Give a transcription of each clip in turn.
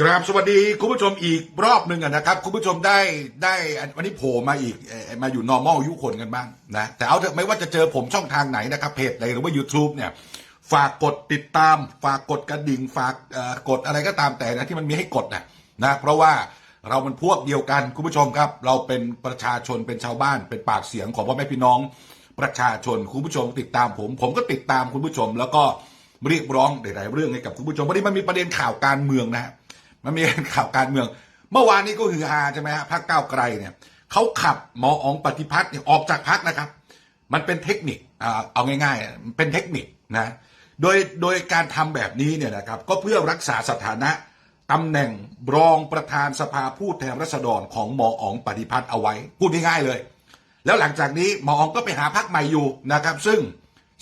กราบสวัสดีคุณผู้ชมอีกรอบหนึ่งนะครับ คุณผู้ชมได้ได้วันนี้โผล่มาอีกมาอยู่ normal ยุคนกันบ้างนะแต่เอาเถอะไม่ว่าจะเจอผมช่องทางไหนนะครับเพจไหนหรือว่า YouTube เนี่ยฝากกดติดตาม ฝากกดกระดิ่ง ฝากกดอะไรก็ตามแต่นะที่มันมีให้กดนะนะเพราะว่าเรามันพวกเดียวกันคุณผู้ชมครับ เราเป็นประชาชนเป็นชาวบ้าน เป็นปากเสียงของพ่อแม่พี่น้อง ประชาชนคุณผู้ชมติดตามผม ผมก็ติดตามคุณผู้ชม แล้วก็เรียกร้องหลายๆเรื่องให้กับคุณผู้ชมวันนี้มันมีประเด็นข่าวการเมืองนะฮะ มันมีข่าวการเมือง เมื่อวานนี้ก็ฮือฮาใช่ไหมฮะพรรคก้าวไกลเนี่ยเขาขับหมออองปฏิพัฒน์เนี่ยออกจากพรรคนะครับ มันเป็นเทคนิคเอาง่ายๆ เป็นเทคนิคนะโดยโดยการทำแบบนี้เนี่ยนะครับก็เพื่อรักษาสถานะตำแหน่งรองประธานสภาผู้แทนราษฎรของหมออองปฏิพัฒน์เอาไว้พูดง่ายๆเลย แล้วหลังจากนี้หมออองก็ไปหาพักใหม่อยู่นะครับ ซึ่ง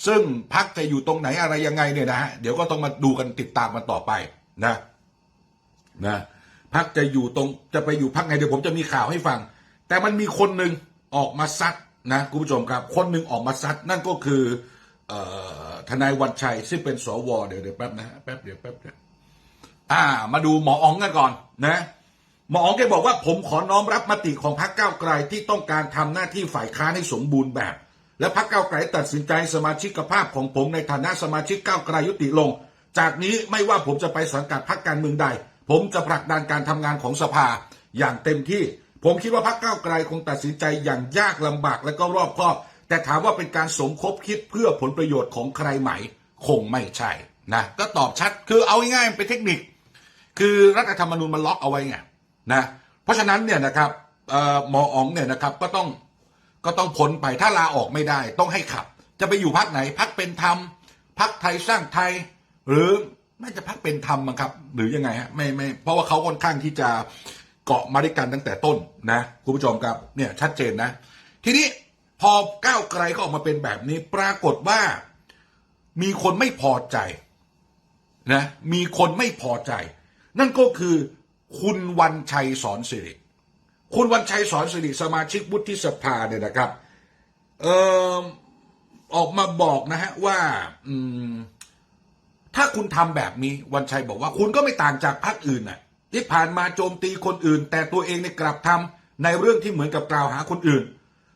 ซึ่งพักจะอยู่ตรงไหนอะไรยังไงเนี่ยนะฮะเดี๋ยวก็ต้องมาดูกันติดตามกันต่อไปนะ นะพักจะอยู่ตรงจะไปอยู่พักไงเดี๋ยวผมจะมีข่าวให้ฟัง แต่มันมีคนหนึ่งออกมาซัดนะคุณผู้ชมครับ คนหนึ่งออกมาซัดนั่นก็คืออทนายวันชัยซึ่งเป็นสวเดี๋ยวเดี๋ยวแป๊บนะฮะแป๊บเดี๋ยวแป๊บเดี๋ยวอ่า มาดูหมออ๋องกันก่อนนะหมออ๋องแกบอกว่าผมขอน้อมรับมติของพรรคก้าวไกลที่ต้องการทำหน้าที่ฝ่ายค้านให้สมบูรณ์แบบ และพรรคก้าวไกลตัดสินใจสมาชิกภาพของผมในฐานะสมาชิกก้าวไกลยุติลง จากนี้ไม่ว่าผมจะไปสังกัดพรรคการเมืองใด ผมจะผลักดันการทำงานของสภาอย่างเต็มที่ ผมคิดว่าพรรคก้าวไกลคงตัดสินใจอย่างยากลำบากและก็รอบคอบ แต่ถามว่าเป็นการสมคบคิดเพื่อผลประโยชน์ของใครไหม คงไม่ใช่นะก็ตอบชัดคือเอาง่ายๆเป็นเทคนิค คือรัฐธรรมนูญมันล็อกเอาไว้ไงนะเพราะฉะนั้นเนี่ยนะครับหมออ๋องเนี่ยนะครับก็ต้องก็ต้องพ้นไปถ้าลาออกไม่ได้ ต้องให้ขับ จะไปอยู่พักไหนพักเป็นธรรมพักไทยสร้างไทย หรือ น่าจะพักเป็นธรรมมั้งครับ หรือยังไงฮะไม่ไม่เพราะว่าเขาค่อนข้างที่จะเกาะมาด้วยกันตั้งแต่ต้นนะคุณผู้ชมครับเนี่ยชัดเจนนะ ทีนี้พอก้าวไกลเขาออกมาเป็นแบบนี้ ปรากฏว่ามีคนไม่พอใจนะมีคนไม่พอใจ นั่นก็คือคุณวันชัยสอนสิริคุณวันชัยสอนสิริสมาชิกวุฒิสภาเนี่ยนะครับเออออกมาบอกนะฮะว่า อืม ถ้าคุณทำแบบนี้วันชัยบอกว่าคุณก็ไม่ต่างจากพรรคอื่นน่ะ ที่ผ่านมาโจมตีคนอื่น แต่ตัวเองในยกลับทำในเรื่องที่เหมือนกับกล่าวหาคนอื่น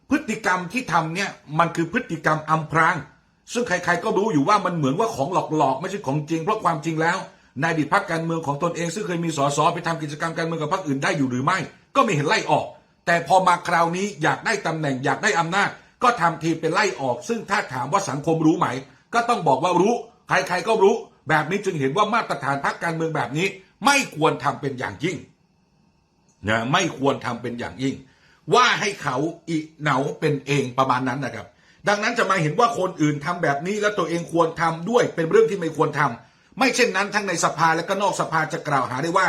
พฤติกรรมที่ทำเนี่ยมันคือพฤติกรรมอำพรางซึ่งใครๆก็รู้อยู่ว่ามันเหมือนว่าของหลอกๆ ไม่ใช่ของจริงเพราะความจริงแล้วในอดีตพรรคการเมืองของตนเองซึ่งเคยมีสสไปทำกิจกรรมการเมืองกับพรรคอื่นได้อยู่หรือไม่ ก็ไม่เห็นไล่ออก แต่พอมาคราวนี้อยากได้ตำแหน่งอยากได้อำนาจ ก็ทำทีเป็นไล่ออก ซึ่งถ้าถามว่าสังคมรู้ไหม ก็ต้องบอกว่ารู้ ใครๆก็รู้ แบบนี้จึงเห็นว่ามาตรฐานพรรคการเมืองแบบนี้ ไม่ควรทำเป็นอย่างยิ่งนะไม่ควรทำเป็นอย่างยิ่ง ว่าให้เขาอีเหนาเป็นเองประมาณนั้นนะครับ ดังนั้นจะมาเห็นว่าคนอื่นทำแบบนี้แล้วตัวเองควรทำด้วยเป็นเรื่องที่ไม่ควรทำไม่เช่นนั้นทั้งในสภาและก็นอกสภาจะกล่าวหาได้ว่า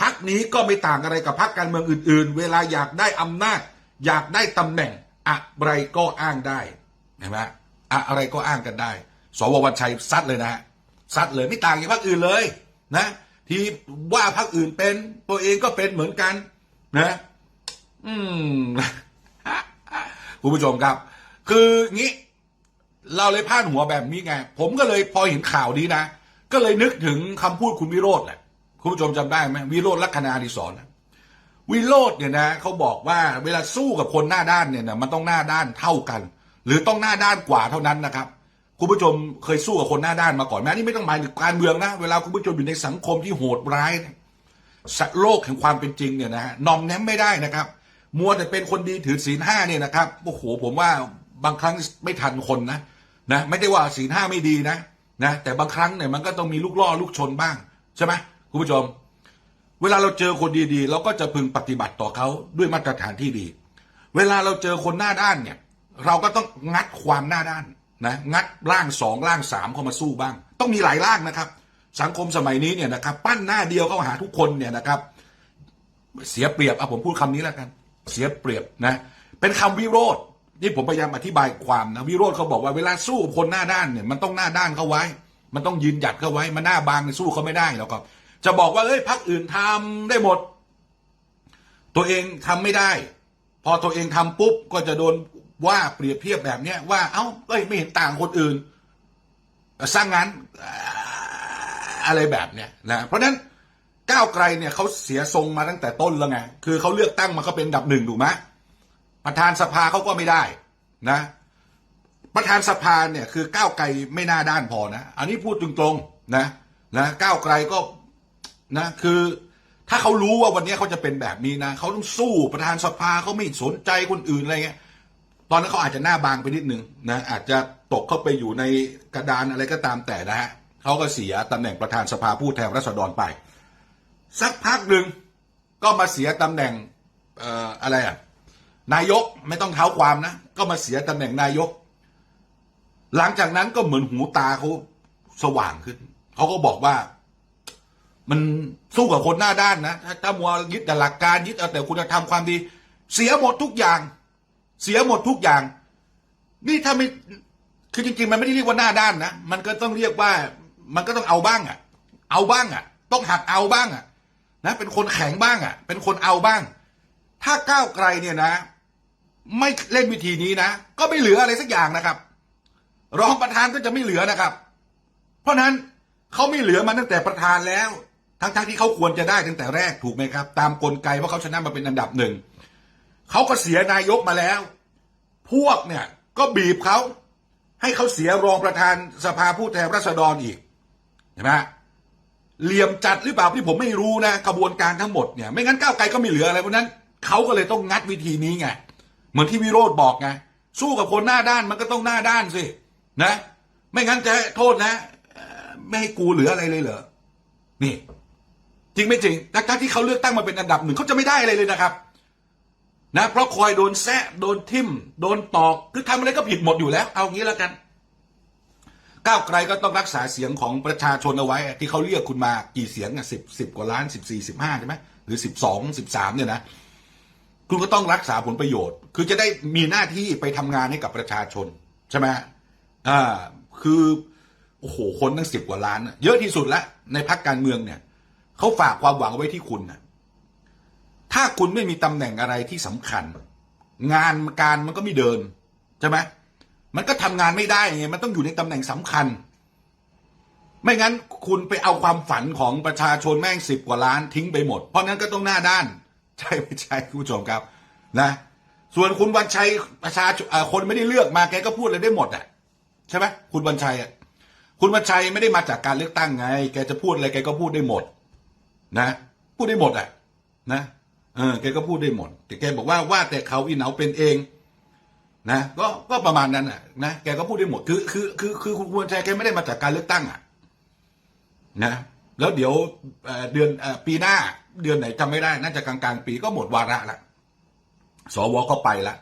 พักนี้ก็ไม่ต่างอะไรกับพักการเมืองอื่น ๆ เวลาอยากได้อำนาจ อยากได้ตำแหน่งอะไรก็อ้างได้เห็นไหมอะไรก็อ้างกันได้ สววันชัยซัดเลยนะฮะ ซัดเลยไม่ต่างจากพรรคอื่นเลยนะ ที่ว่าพรรคอื่นเป็น ตัวเองก็เป็นเหมือนกัน นะ อืมคุณผู้ชมครับ คืองี้ เราเลยพลาดหัวแบบนี้ไง ผมก็เลยพอเห็นข่าวนี้นะ ก็เลยนึกถึงคำพูดคุณวิโรธแหละคุณผู้ชมจำได้ไหมวิโรธลักษณะดิศรนวิโรธเนี่ยนะเขาบอกว่าเวลาสู้กับคนหน้าด้านเนี่ยนะมันต้องหน้าด้านเท่ากัน หรือต้องหน้าด้านกว่าเท่านั้นนะครับ คุณผู้ชมเคยสู้กับคนหน้าด้านมาก่อนไหมนี่ไม่ต้องหมายถึงการเมืองนะ เวลาคุณผู้ชมอยู่ในสังคมที่โหดร้ายเนี่ยสัตว์โลกแห่งความเป็นจริงเนี่ยนะฮะนอมแนมไม่ได้นะครับ มัวแต่เป็นคนดีถือศีลห้าเนี่ยนะครับโอ้โหผมว่าบางครั้งไม่ทันคนนะนะไม่ได้ว่าศีลห้าไม่ดีนะนะแต่บางครั้งเนี่ยมันก็ต้องมีลูกล่อลูกชนบ้างใช่ไหมคุณผู้ชม เวลาเราเจอคนดีๆ เราก็จะพึงปฏิบัติต่อเขาด้วยมาตรฐานที่ดี เวลาเราเจอคนหน้าด้านเนี่ย เราก็ต้องงัดความหน้าด้าน นะงัดร่างสองร่างสามเข้ามาสู้บ้าง ต้องมีหลายร่างนะครับ สังคมสมัยนี้เนี่ยนะครับ ปั้นหน้าเดียวเข้าหาทุกคนเนี่ยนะครับ เสียเปรียบเอะผมพูดคำนี้แล้วกัน เสียเปรียบนะ เป็นคำวิโรธที่ผมพยายามอธิบายความนะวิโรธเขาบอกว่าเวลาสู้คนหน้าด้านเนี่ยมันต้องหน้าด้านเข้าไว้ มันต้องยืนหยัดเข้าไว้ มันหน้าบางสู้เขาไม่ได้แล้วก็จะบอกว่าเอ้ยพักอื่นทำได้หมด ตัวเองทำไม่ได้ พอตัวเองทำปุ๊บก็จะโดน ว่าเปรียบเทียบแบบเนี้ยว่า เอ้าเอ้ยไม่เห็นต่างคนอื่นสร้างงานอะไรแบบเนี้ยนะเพราะฉะนั้นก้าวไกลเนี่ยเขาเสียทรงมาตั้งแต่ต้นแล้วไงคือเขาเลือกตั้งมาก็เป็นอันดับหนึ่งถูกไหมประธานสภาเขาก็ไม่ได้นะ ประธานสภาเนี่ยคือก้าวไกลไม่น่าด้านพอนะ อันนี้พูดตรงๆนะนะก้าวไกลก็นะคือถ้าเขารู้ว่าวันนี้เขาจะเป็นแบบนี้นะเขาต้องสู้ประธานสภาเขาไม่สนใจคนอื่นอะไรเงี้ย ตอนนั้นเขาอาจจะหน้าบางไปนิดนึงนะอาจจะตกเข้าไปอยู่ในกระดานอะไรก็ตามแต่นะฮะเขาก็เสียตำแหน่งประธานสภาผู้แทนราษฎรไป สักพักหนึ่งก็มาเสียตำแหน่งอออะไรอะนายกไม่ต้องเท้าความนะ ก็มาเสียตำแหน่งนายก หลังจากนั้นก็เหมือนหูตาเขาสว่างขึ้นเขาก็บอกว่า มันสู้กับคนหน้าด้านนะถ้าถ้ามัวยึดแต่หลักการยึดเอาแต่คุณธรรมความดี เสียหมดทุกอย่าง เสียหมดทุกอย่าง นี่ถ้าไม่คือจริงๆ มันไม่ได้เรียกว่าหน้าด้านนะมันก็ต้องเรียกว่า มันก็ต้องเอาบ้างอะ เอาบ้างอะ ต้องหัดเอาบ้างอะ นะ เป็นคนแข็งบ้างอะ เป็นคนเอาบ้าง ถ้าก้าวไกลเนี่ยนะ ไม่เล่นวิธีนี้นะก็ไม่เหลืออะไรสักอย่างนะครับ รองประธานก็จะไม่เหลือนะครับ เพราะฉะนั้นเขาไม่เหลือมาตั้งแต่ประธานแล้ว ทั้งๆที่เขาควรจะได้ตั้งแต่แรกถูกไหมครับ ตามกลไกว่าเขาชนะมาเป็นอันดับหนึ่ง เขาก็เสียนายกมาแล้ว พวกเนี่ยก็บีบเขาให้เขาเสียรองประธานสภาผู้แทนราษฎรอีกเห็นไหมเหลี่ยมจัดหรือเปล่าที่ผมไม่รู้นะกระบวนการทั้งหมดเนี่ยไม่งั้นก้าวไกลก็ไม่เหลืออะไรเพราะนั้นเขาก็เลยต้องงัดวิธีนี้ไงเหมือนที่วิโรธบอกไงสู้กับคนหน้าด้านมันก็ต้องหน้าด้านสินะ ไม่งั้นจะโทษนะ ไม่ให้กูเหลืออะไรเลยเหรอนี่ จริงไม่จริงทั้งที่เขาเลือกตั้งมาเป็นอันดับหนึ่งเขาจะไม่ได้อะไรเลยนะครับ นะเพราะคอยโดนแซะโดนทิมโดนตอกคือทำอะไรก็ผิดหมดอยู่แล้ว เอางี้แล้วกันก้าวไกลก็ต้องรักษาเสียงของประชาชนเอาไว้ ที่เขาเรียกคุณมากี่เสียงอะสิบสิบกว่าล้านสิบสี่สิบห้าใช่ไหมหรือสิบสองสิบสามเนี่ยนะคุณก็ต้องรักษาผลประโยชน์ คือจะได้มีหน้าที่ไปทำงานให้กับประชาชนใช่ไหมอ่าคือโอ้โหคนตั้งสิบกว่าล้าน เยอะที่สุดละในพรรคการเมืองเนี่ยเขาฝากความหวังไว้ที่คุณนะ ถ้าคุณไม่มีตำแหน่งอะไรที่สำคัญ งานการมันก็ไม่เดินใช่ไหมมันก็ทำงานไม่ได้ไงมันต้องอยู่ในตำแหน่งสำคัญ ไม่งั้นคุณไปเอาความฝันของประชาชนแม่งสิบกว่าล้านทิ้งไปหมด เพราะงั้นก็ต้องหน้าด้าน ใช่ไม่ใช่คุณผู้ชมครับ นะ ส่วนคุณวันชัยประชาชนคนไม่ได้เลือกมาแกก็พูดอะไรได้หมดอะใช่ไหมคุณวันชัยอะคุณวันชัยไม่ได้มาจากการเลือกตั้งไง แกจะพูดอะไรแกก็พูดได้หมด นะ พูดได้หมดอะ นะ เออแกก็พูดได้หมด แต่แกบอกว่าว่าแต่เขาอีเหนาเป็นเองนะก็ก็ประมาณนั้นอะนะแกก็พูดได้หมดคือคือคือคือคุณควรใจแกไม่ได้มาจากการเลือกตั้งอะนะแล้วเดี๋ยวเดือนปีหน้าเดือนไหนจำไม่ได้ น่าจะกลางกลางๆปีก็หมดวาระละสวก็ไปละ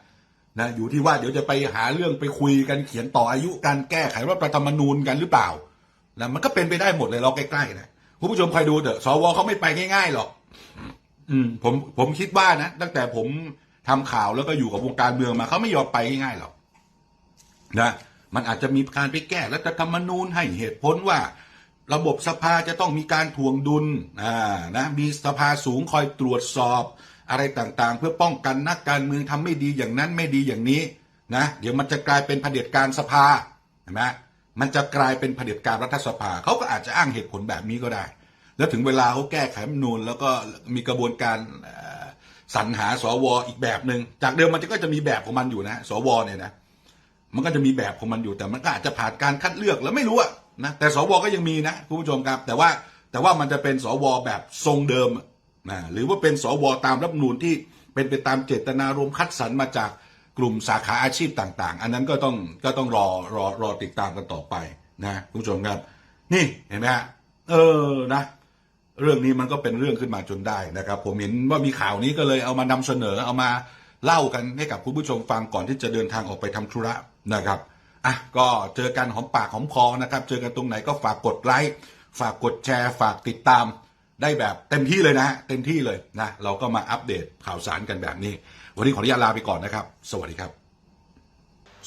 นะอยู่ที่ว่าเดี๋ยวจะไปหาเรื่องไปคุยกันเขียนต่ออายุการแก้ไขรัฐธรรมนูญกันหรือเปล่านะมันก็เป็นไปได้หมดเลยเราใกล้ๆนะคุณผู้ชมคอยดูเถอะสวเขาไม่ไปง่ายๆหรอก อืมผมผมคิดว่านะตั้งแต่ผมทำข่าวแล้วก็อยู่กับวงการเมืองมาเขาไม่ยอมไปง่ายๆหรอกนะมันอาจจะมีการไปแก้รัฐธรรมนูญให้เหตุผลว่า ระบบสภาจะต้องมีการทวงดุลอ่านะมีสภาสูงคอยตรวจสอบอะไรต่างๆ เพื่อป้องกันนักการเมืองทำไม่ดีอย่างนั้นไม่ดีอย่างนี้นะเดี๋ยวมันจะกลายเป็นเผด็จการสภาเห็นไหมมันจะกลายเป็นเผด็จการรัฐสภาเขาก็อาจจะอ้างเหตุผลแบบนี้ก็ได้ แล้วถึงเวลาเขาแก้ไขรัฐธรรมนูญแล้วก็มีกระบวนการสรรหาสวอีกแบบหนึ่งจากเดิมมันก็จะมีแบบของมันอยู่นะสวเนี่ยนะมันก็จะมีแบบของมันอยู่แต่มันก็อาจจะผ่านการคัดเลือกแล้วไม่รู้อะนะแต่สวก็ยังมีนะคุณผู้ชมครับ แต่ว่าแต่ว่ามันจะเป็นสวแบบทรงเดิมนะหรือว่าเป็นสวตามรัฐมนูญที่เป็นไปตามเจตนารมณ์คัดสรรมาจากกลุ่มสาขาอาชีพต่าง ๆ อันนั้นก็ต้องก็ต้องรอรอรอติดตามกันต่อไปนะคุณผู้ชมครับ นี่เห็นไหมฮะเออนะ เรื่องนี้มันก็เป็นเรื่องขึ้นมาจนได้นะครับ ผมเห็นว่ามีข่าวนี้ก็เลยเอามานำเสนอเอามาเล่ากันให้กับคุณผู้ชมฟังก่อนที่จะเดินทางออกไปทำธุระนะครับอะก็เจอกันหอมปากหอมคอนะครับ เจอกันตรงไหนก็ฝากกดไลค์ฝากกดแชร์ฝากติดตามได้แบบเต็มที่เลยนะฮะเต็มที่เลยนะเราก็มาอัปเดตข่าวสารกันแบบนี้ วันนี้ขออนุญาตลาไปก่อนนะครับ สวัสดีครับ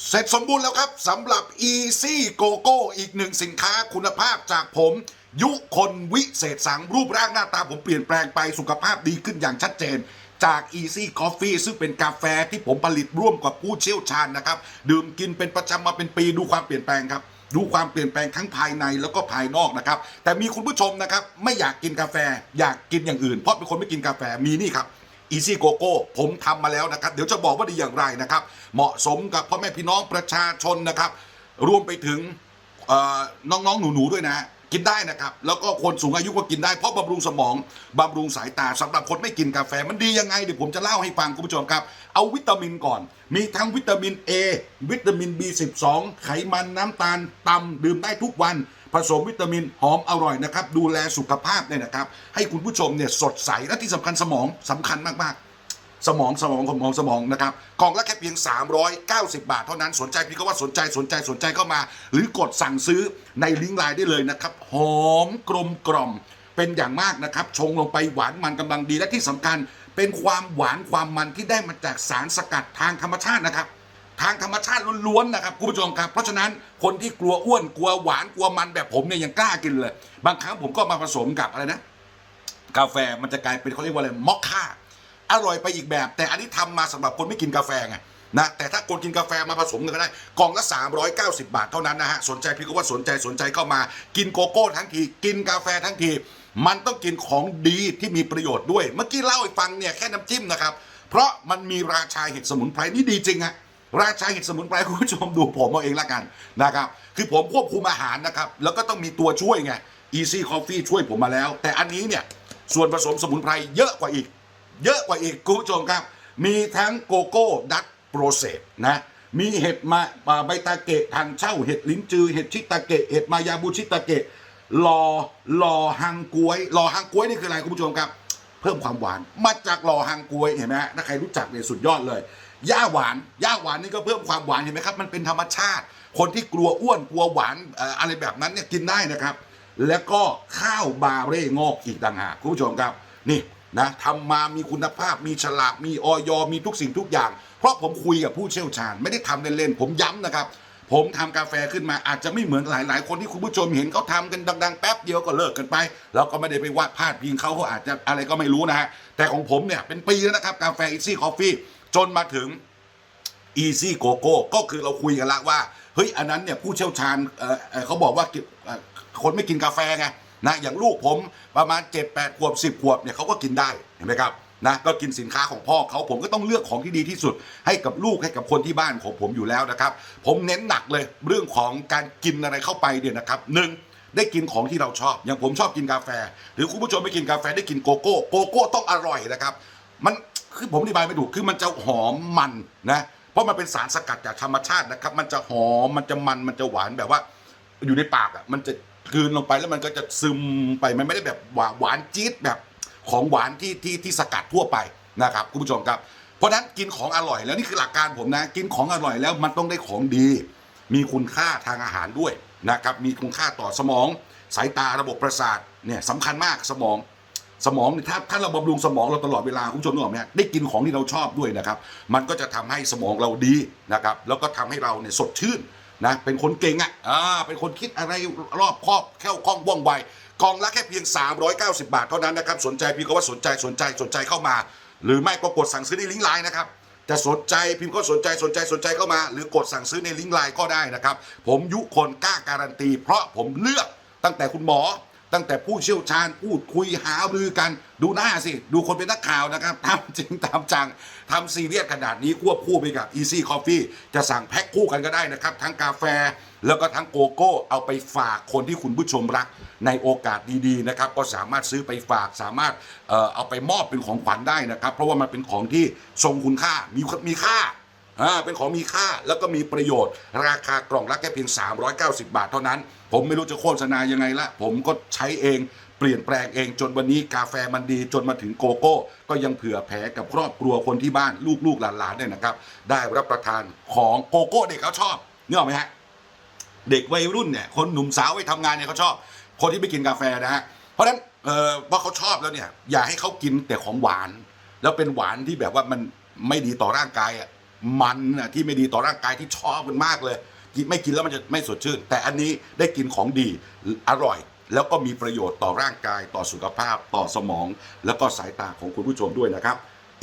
เสร็จสมบูรณ์แล้วครับสำหรับ Easy Go Go อีกหนึ่งสินค้าคุณภาพจากผม ยุคนวิเศษสังรูปร่างหน้าตาผมเปลี่ยนแปลงไปสุขภาพดีขึ้นอย่างชัดเจน จาก Easy Coffee ซึ่งเป็นกาแฟที่ผมผลิตร่วมกับผู้เชี่ยวชาญนะครับ ดื่มกินเป็นประจำมาเป็นปีดูความเปลี่ยนแปลงครับดูความเปลี่ยนแปลงทั้งภายในแล้วก็ภายนอกนะครับ แต่มีคุณผู้ชมนะครับ ไม่อยากกินกาแฟ อยากกินอย่างอื่น เพราะเป็นคนไม่กินกาแฟมีนี่ครับ Easy Go Go ผมทำมาแล้วนะครับ เดี๋ยวจะบอกว่าดีอย่างไรนะครับ เหมาะสมกับพ่อแม่พี่น้องประชาชนนะครับ รวมไปถึงน้องๆหนูๆด้วยนะ กินได้นะครับ แล้วก็คนสูงอายุก็กินได้เพราะบำรุงสมองบำรุงสายตาสำหรับคนไม่กินกาแฟมันดียังไงเดี๋ยวผมจะเล่าให้ฟังคุณผู้ชมครับ เอาวิตามินก่อน มีทั้งวิตามิน A วิตามิน B12 ไขมันน้ำตาลต่ำดื่มได้ทุกวัน ผสมวิตามินหอมอร่อยนะครับ ดูแลสุขภาพเนี่ยนะครับ ให้คุณผู้ชมเนี่ยสดใสและที่สำคัญสมองสำคัญมากๆ สมองสมองของของสมองนะครับกล่องละแค่เพียง 390 บาทเท่านั้นสนใจพี่ก็ว่าสนใจสนใจสนใจเข้ามา หรือกดสั่งซื้อในลิงก์ไลน์ได้เลยนะครับหอมกลมกล่อมเป็นอย่างมากนะครับ ชงลงไปหวานมันกำลังดีและที่สำคัญ เป็นความหวานความมันที่ได้มาจากสารสกัดทางธรรมชาตินะครับ ทางธรรมชาติล้วนๆนะครับคุณผู้ชมครับ เพราะฉะนั้นคนที่กลัวอ้วนกลัวหวานกลัวมันแบบผมเนี่ยยังกล้ากินเลย บางครั้งผมก็มาผสมกับอะไรนะ กาแฟมันจะกลายเป็นเขาเรียกว่าอะไรมอคค่า อร่อยไปอีกแบบ แต่อันนี้ทำมาสำหรับคนไม่กินกาแฟไงนะแต่ถ้าคนกินกาแฟมาผสมกันก็ได้กล่องละ 390 บาทเท่านั้นนะฮะสนใจพี่ก็ว่าสนใจสนใจเข้ามา กินโกโก้ทั้งที กินกาแฟทั้งที มันต้องกินของดีที่มีประโยชน์ด้วย เมื่อกี้เล่าให้ฟังเนี่ยแค่น้ำจิ้มนะครับ เพราะมันมีราชาเห็ดสมุนไพรนี่ดีจริงฮะราชาเห็ดสมุนไพรคุณผู้ชมดูผมเอาเองละกันนะครับคือผมควบคุมอาหารนะครับแล้วก็ต้องมีตัวช่วยไง Easy Coffee ช่วยผมมาแล้ว แต่อันนี้เนี่ยส่วนผสมสมุนไพรเยอะกว่าอีก เยอะกว่าอีกคุณผู้ชมครับ มีทั้งโกโก้ดัตโปรเซสนะมีเห็ดมาอ่าใบตาเกะทางเช่าเห็ดลิ้นจือ เห็ดชิตาเกะเห็ดมายาบูชิตาเกะลอลอฮังกวยลอฮังกวยนี่คืออะไรคุณผู้ชมครับ เพิ่มความหวานมาจากลอฮังกวยเห็นไหมฮะถ้าใครรู้จักเนี่ยสุดยอดเลยย่าหวานย่าหวานนี่ก็เพิ่มความหวานเห็นไหมครับ มันเป็นธรรมชาติ คนที่กลัวอ้วนกลัวหวานอะไรแบบนั้นเนี่ยกินได้นะครับ แล้วก็ข้าวบาเร่งอกอีกต่างหากคุณผู้ชมครับนี่ นะทำมามีคุณภาพมีฉลากมีออยมีทุกสิ่งทุกอย่าง เพราะผมคุยกับผู้เชี่ยวชาญ ไม่ได้ทำเล่นๆผมย้ำนะครับ ผมทำกาแฟขึ้นมาอาจจะไม่เหมือนหลาย ๆ คนที่คุณผู้ชมเห็นเขาทำกันดัง ๆ แป๊บเดียวก็เลิกกันไปแล้วก็ไม่ได้ไปว่าพาดพิงเขาเขาอาจจะอะไรก็ไม่รู้นะฮะแต่ของผมเนี่ยเป็นปีแล้วนะครับกาแฟอีซี่คอฟฟี่จนมาถึง Easy Go Go ก็คือเราคุยกันละว่าเฮ้ยอันนั้นเนี่ยผู้เชี่ยวชาญเเขาบอกว่าคนไม่กินกาแฟไง นะอย่างลูกผมประมาณ 7 8ขวบ10 ขวบเนี่ยเขาก็กินได้เห็นไหมครับนะก็กินสินค้าของพ่อเขาผมก็ต้องเลือกของที่ดีที่สุด ให้กับลูกให้กับคนที่บ้านของผมอยู่แล้วนะครับ ผมเน้นหนักเลยเรื่องของการกินอะไรเข้าไปเนี่ยนะครับหนึ่งได้กินของที่เราชอบ อย่างผมชอบกินกาแฟ หรือคุณผู้ชมไม่กินกาแฟได้กินโกโก้โกโก้ต้องอร่อยนะครับ มันคือผมอธิบายไม่ถูกคือมันจะหอมมันนะเพราะมันเป็นสารสกัดจากธรรมชาตินะครับ มันจะหอมมันจะมันมันจะหวานแบบว่า อยู่ในปากอะมันจะ กลืนลงไปแล้วมันก็จะซึมไปมันไม่ได้แบบหวานจี๊ดแบบของหวานที่ที่ที่สกัดทั่วไปนะครับคุณผู้ชมครับ เพราะฉะนั้นกินของอร่อยแล้วนี่คือหลักการผมนะ กินของอร่อยแล้วมันต้องได้ของดี มีคุณค่าทางอาหารด้วยนะครับมีคุณค่าต่อสมอง สายตาระบบประสาทเนี่ยสำคัญมากสมองสมองเนี่ยถ้าถ้าเราบำรุงสมองเราตลอดเวลาคุณผู้ชมนึกออกไหมได้กินของที่เราชอบด้วยนะครับ มันก็จะทำให้สมองเราดีนะครับ แล้วก็ทำให้เราเนี่ยสดชื่น นะเป็นคนเก่งอะอ่าเป็นคนคิดอะไรรอบครอบแค่วคล่องว่องไวกองละแค่เพียง 390 บาทเท่านั้นนะครับสนใจพี่ก็ว่าสนใจสนใจสนใจเข้ามา หรือไม่ก็กดสั่งซื้อในลิงก์ไลน์นะครับจะสนใจพิมพ์ก็สนใจสนใจสนใจเข้ามา หรือกดสั่งซื้อในลิงก์ไลน์ก็ได้นะครับ ผมยุคนกล้าการันตี เพราะผมเลือกตั้งแต่คุณหมอ ตั้งแต่ผู้เชี่ยวชาญพูดคุยหารือกันดูหน้าสิ ดูคนเป็นนักข่าวนะครับทำจริงตามจังทำซีเรียสขนาดนี้ควบคู่ไปกับ Easy Coffee จะสั่งแพ็คคู่กันก็ได้นะครับ ทั้งกาแฟแล้วก็ทั้งโกโก้เอาไปฝากคนที่คุณผู้ชมรักในโอกาสดีๆนะครับ ก็สามารถซื้อไปฝากสามารถเออเอาไปมอบเป็นของขวัญได้นะครับ เพราะว่ามันเป็นของที่ทรงคุณค่ามีมีค่า อ่าเป็นของมีค่าแล้วก็มีประโยชน์ ราคากล่องละแค่เพียง 390 บาทเท่านั้น ผมไม่รู้จะโฆษณายังไงละ ผมก็ใช้เองเปลี่ยนแปลงเองจนวันนี้กาแฟมันดี จนมาถึงโกโก้ ก็ยังเผื่อแผ่กับครอบครัวคนที่บ้านลูกๆหลานๆเนี่ยนะครับ ได้รับประทานของโกโก้เด็กเขาชอบเนี่ยหรอกไหมฮะเด็กวัยรุ่นเนี่ยคนหนุ่มสาวไปทำงานเนี่ยเขาชอบ คนที่ไม่กินกาแฟนะฮะเพราะฉะนั้นเออว่าเขาชอบแล้วเนี่ย อย่าให้เขากินแต่ของหวาน แล้วเป็นหวานที่แบบว่ามันไม่ดีต่อร่างกายอะ มันอะที่ไม่ดีต่อร่างกายที่ชอบมันมากเลยไม่กินแล้วมันจะไม่สดชื่น แต่อันนี้ได้กินของดีอร่อย แล้วก็มีประโยชน์ต่อร่างกายต่อสุขภาพ ต่อสมอง แล้วก็สายตาของคุณผู้ชมด้วยนะครับ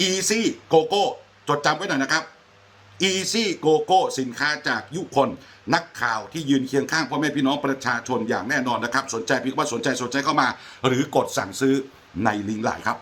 Easy Go Go จดจำไว้หน่อยนะครับ Easy Go Go สินค้าจากยุคนนักข่าวที่ยืนเคียงข้างพ่อแม่พี่น้องประชาชนอย่างแน่นอนนะครับ สนใจพี่ว่าสนใจสนใจเข้ามา หรือกดสั่งซื้อในลิงก์ไลน์ครับ